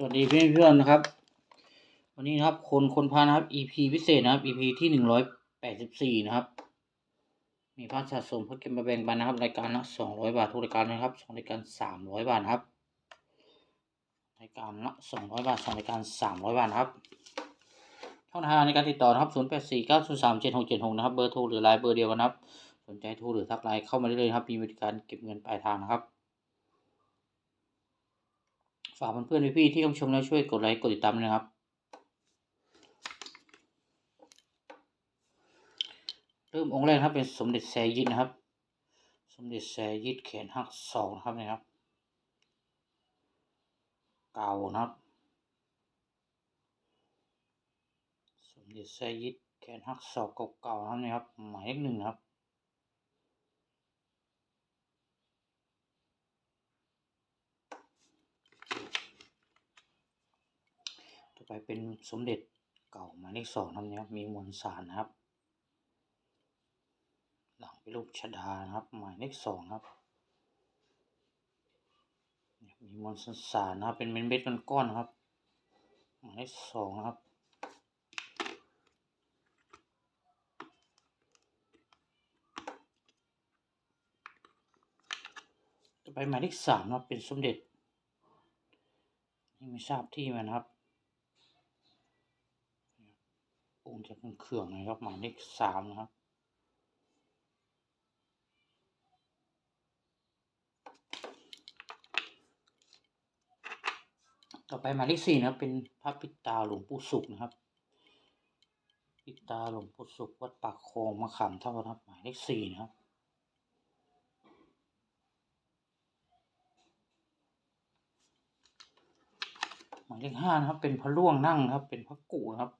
สวัสดีเพื่อนเพื่อนๆนะครับ วันนี้นะครับคนคนพานะครับ EP พิเศษนะครับ EP ที่หนึ่งร้อยแปดสิบสี่นะครับ มีพาสะสมเพื่อเก็บมาแบ่งปันนะครับ รายการละสองร้อยบาททุกรายการนะครับสองรายการสามร้อยบาทครับรายการละสองร้อยบาทสองรายการสามร้อยบาทครับช่องทางในการติดต่อนะครับศูนย์แปดสี่เก้าศูนย์สามเจ็ดหกเจ็ดหกนะครับเบอร์โทรหรือไลน์เบอร์เดียวกันครับ สนใจโทรหรือทักไลน์เข้ามาได้เลยครับมีบริการเก็บเงินปลายทางนะครับ ฝากเพื่อนๆพี่ๆที่เข้าชมแล้วช่วยกดไลค์กดติดตามนะครับ เริ่มองค์แรกนครับเป็นสมเด็จแซยิดนะครับ สมเด็จแซยิดแขนหักสองนะครับนะครับ เก่านะครับ สมเด็จแซยิดแขนหักศอกเก่าๆนะครับนะครับหมายเลขหนึ่งครับ ไปเป็นสมเด็จเก่าหมายเลขสองนะครับเนี่ยมีมวลสารนะครับ หลังเป็นรูปชดานะครับ หมายเลขสองครับ มีมวลสารนะครับ เป็นเม็ดเม็ดก้อนๆครับ หมายเลขสองครับไปหมายเลขสามนะครับเป็นสมเด็จ นี่ไม่ทราบที่มันนะครับ องค์ จะเป็นเครื่องนะครับหมายเลขสามนะครับต่อไปหมายเลขสี่นะเป็นพระปิตาหลวงปู่สุขนะครับ ปิตาหลวงปู่สุขวัดปากคลองมะขามเท่านะครับหมายเลขสี่นะครับหมายเลขห้านะครับเป็นพระล่วงนั่งนะครับ เป็นพระกุนะครับ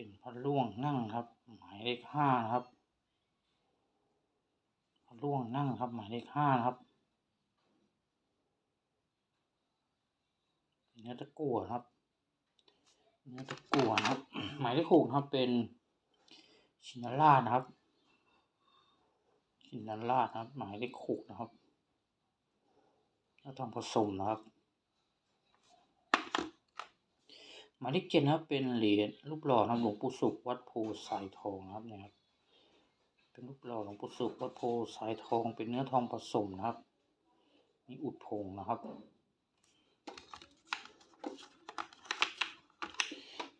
เป็นพระล่วงนั่งครับ หมายเลขห้านะครับพระล่วงนั่งครับหมายเลขห้านะครับเนื้อตะกั่วครับ เนื้อตะกั่วนะครับ หมายเลขหกครับเป็นชินราชนะครับ ชินราชนะครับ หมายเลขหกนะครับแล้วทองผสมนะครับ หมายเลขเจ็ดครับเป็นเหรียญรูปหล่อนะหลวงปู่สุขวัดโพสายทองนะครับนี่ยครับ เป็นรูปหล่อหลวงปู่สุขวัดโพสายทอง เป็นเนื้อทองผสมนะครับมีอุดพงนะครับ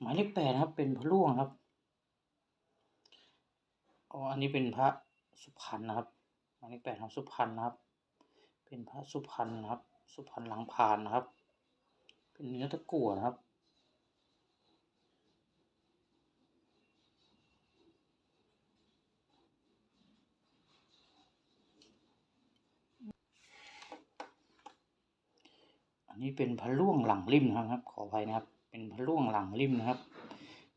หมายเลขแปดครับเป็นพระล่วงครับอ๋ออันนี้เป็นพระสุพรรณนะครับหมายเลขแปดของสุพรรณนะครับ เป็นพระสุพรรณนะครับ สุพรรณหลังพานนะครับ เป็นเนื้อตะกั่วนะครับ นนี้เป็นพระล่วงหลังริมนะครับ ขออภัยนะครับ เป็นพระล่วงหลังริมนะครับ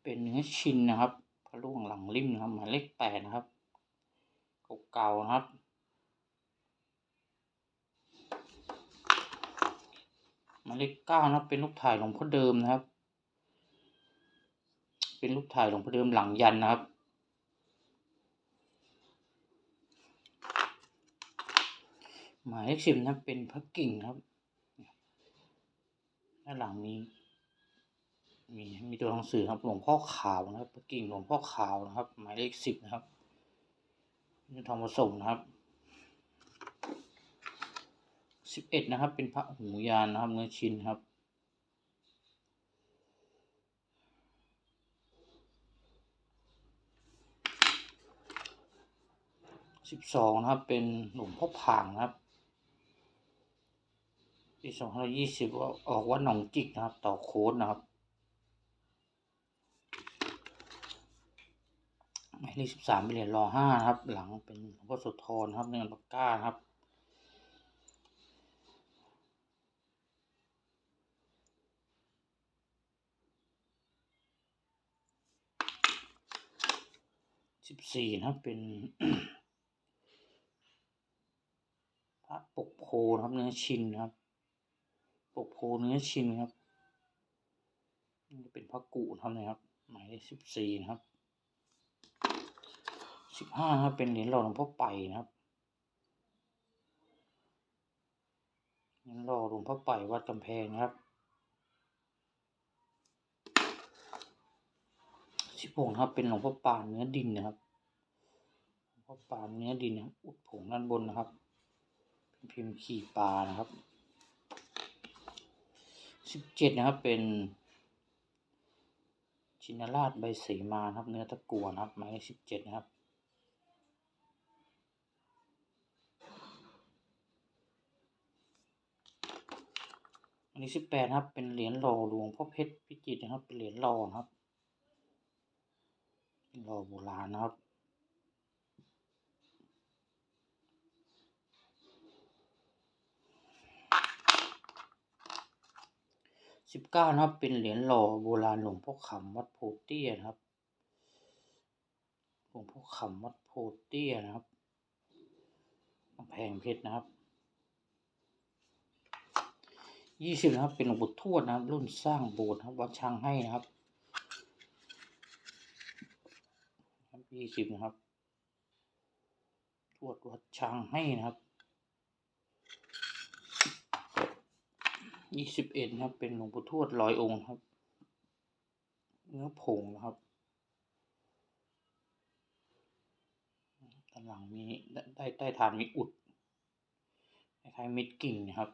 เป็นเนื้อชินนะครับพระล่วงหลังริมนะครับหมายเลขแปดนะครับเก่าๆนะครับหมายเลขเก้านะครับ เป็นรูปถ่ายหลวงพ่อเดิมนะครับ เป็นรูปถ่ายหลวงพ่อเดิมหลังยันนะครับหมายเลขสิบนะครับเป็นพระกิ่งครับ ด้านหลังมีมีมีตัวหนังสือครับหลวงพ่อขาวนะครับกิ่งหลวงพ่อขาวนะครับ หมายเลขสิบนะครับนี่ทองผสมนะครับสิบเอ็ดนะครับ เป็นพระหูยานนะครับเนื้อชิ้นครับสิบสองนะครับ เป็นหลวงพ่อผางนะครับ ปีสองพันยี่สิบออกวัดหนองจิกนะครับ ต่อโค้ดนะครับหมายเลขสิบสามเป็นเหรียญรอห้านะครับ หลังเป็นหลวงพ่อโสธรนครับเนื้อปากก้าครับสิบสี่นะครับเป็นพระปกโพนะครับเนื้อชินนะครับ บโคเนื้อชินครับนี่เป็นพระกุครับนะครับ หมายเลขสิบสี่นะครับสิบห้าครับเป็นเหรียญหล่อหลวงพ่อไปนะครับเหรียญหล่อหลวงพ่อไปวัดกำแพงนะครับสิบหกครับเป็นหลวงพ่อปานเนื้อดินนะครับหลวงพ่อปานเนื้อดินนะอุดผงด้านบนนะครับเป็นพิมพ์ขี่ปลานะครับ สิบเจ็ดนะครับเป็นชินราชใบเสมาครับ เนื้อตะกัวนะครับหมายเลขสิบเจ็ดนะครับอันนี้สิบแปดครับ เป็นเหรียญหล่อหลวงพ่อเพชรพิจิตรนะครับ เป็นเหรียญหล่อนะครับหล่อโบราณนะครับ สิบเก้านะครับ เป็นเหรียญหล่อโบราณหลวงพ่อขำวัดโพเตี้ยนะครับ หลวงพ่อขำวัดโพเตี้ยนะครับกำแพงเพชรนะครับยี่สิบนะครับ เป็นหลวงปู่ทวดนะครับ รุ่นสร้างโบสถ์ครับวัดช้างให้นะครับยี่สิบนะครับ ทวดวัดช้างให้นะครับ ยี่สิบเอ็ดนะครับ เป็นหลวงปู่ทวดร้อยองค์ครับ เนื้อผงนะครับด้านหลังมีได้ได้ใต้ฐานมีอุดคล้ายๆเม็ดกิ่งนะครับ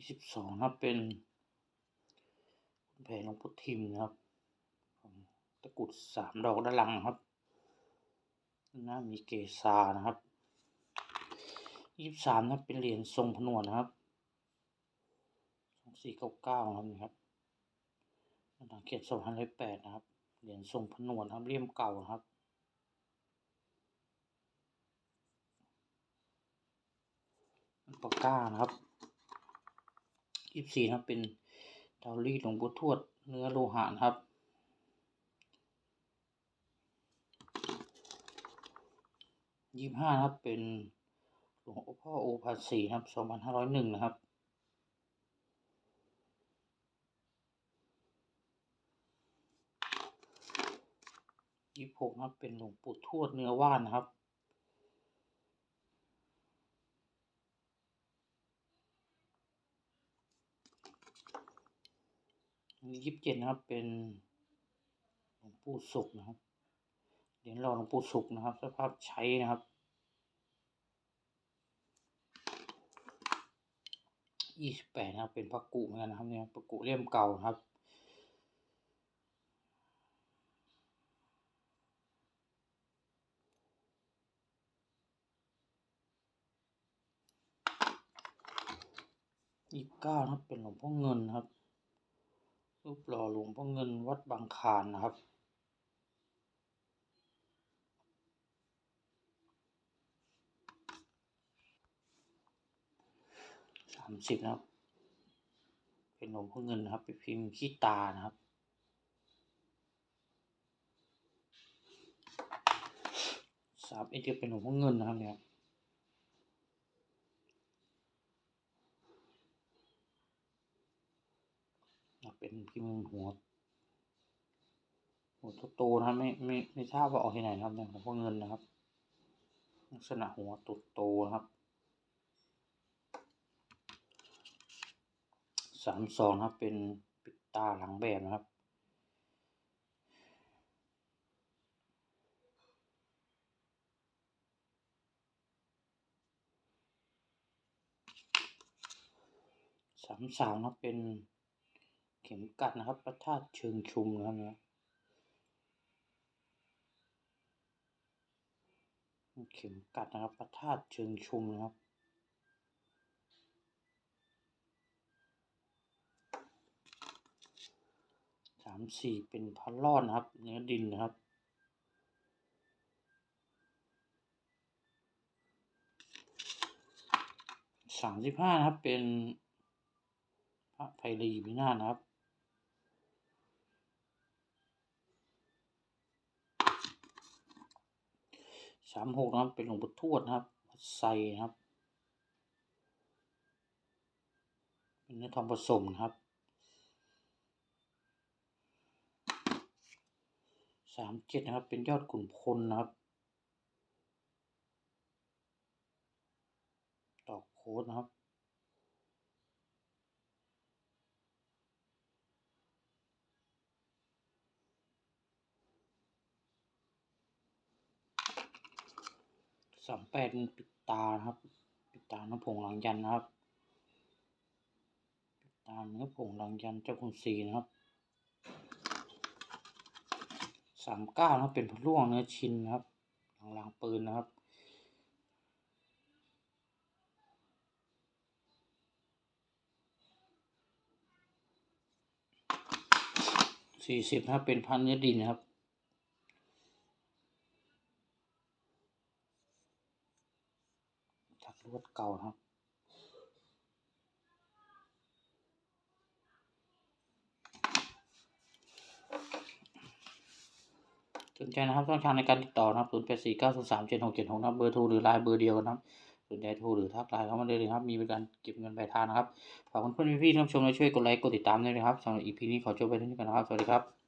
ยี่สิบสองนะครับเป็นคุณแผนหลวงพ่ทิมนะครับตะกรุดสามดอกด้านหลังนะครับหน้ามีเกษานะครับยี่สิบสามนะครับเป็นเหรียญทรงผนวดนะครับสองสี่เก้าเก้านะครับนี่ครับหลังเขียนสองพันร้อยแปดนะครับ เหรียญทรงผนวดนครับเลี่ยมเก่านะครับปากก้านะครับ ยี่สี่นะครับเป็นเตารีดหลวงปู่ทวด เนื้อโลหะครับ ยี่ห้านะครับเป็นหลวงพ่อโอภาสีครับสองพันห้าร้อยหนึ่งนะครับยี่หกนะครับเป็นหลวงปู่ทวดเนื้อว่านนะครับ อันนี้ยี่สิบเจ็ดนะครับ เป็นหลวงปู่สุขนะครับเหรียญหล่อหลวงปู่สุขนะครับ สภาพใช้นะครับยี่สิบแปดนะครับ เป็นพระกุเหมือนกันนะครับเนี่ยพระกุเล่มเก่านะครับยี่สิบเก้านะครับเป็นหลวงพ่อเงินนะครับ รูปหล่อหลวงพ่อเงินวัดบางคานนะครับ สามสิบนะครับ เป็นหลวงพ่อเงินนะครับเป็นพิมพ์ขี้ตานะครับสามเอ็ดจะเป็นหลวงพ่อเงินนะครับเนี่ย เป็นพิมพ์หัวหัวโตๆนะครับไม่ไม่ไม่ทราบว่าออกที่ไหนนะครับเนี่ยหลวงพ่อเงินนะครับ ลักษณะหัวโตๆนะครับสามสองครับเป็นปิดตาหลังแบบนะครับสามสามครับเป็น ข็มกัดนะครับประทาตเชิงชุมนะครับเนี่ยเข็มกัดนะครับประทาตเชิงชุมนะครับ สามสี่เป็นพันรอดนะครับ เนื้อดินนะครับสามสิบห้านะครับเป็นพระไพรีพินาศนะครับ สามหกนะครับ เป็นหลวงปู่ทวดนะครับวัดไซนะครับ เป็นเนื้อทองผสมนะครับสามเจ็ดนะครับ เป็นยอดขุนพลนะครับดอกโค้ดนะครับ สามแปดปิดตาครับ ปิดตาเนื้อผงหลังยันนะครับ ปิดตาเนื้อผงหลังยันเจ้าคุณสีนะครับสามเก้านะครับเป็นพระล่วงเนื้อชินนะครับหลังหลังปืนนะครับสี่สิบนะครับเป็นพันเนื้อดินนะครับ ถักล วดเก่าครับ สนใจนะครับช่องทางในการติดต่อนะครับ0 8 4 9 0 3 7 6 7 6นะครับเบอร์โทรหรือไลน์เบอร์เดียวกันนะครับสนใจโทรหรือทักไลน์เข้ามาได้เลยนะครับ มีบริการเก็บเงินปลายทางนะครับ ฝากเพื่อนๆพี่ๆท่านผู้ชมและช่วยกดไลค์กดติดตามด้วยนะครับสำหรับ EP นี้ขอจบไปเท่านี้ก่อนนะครับ สวัสดีครับ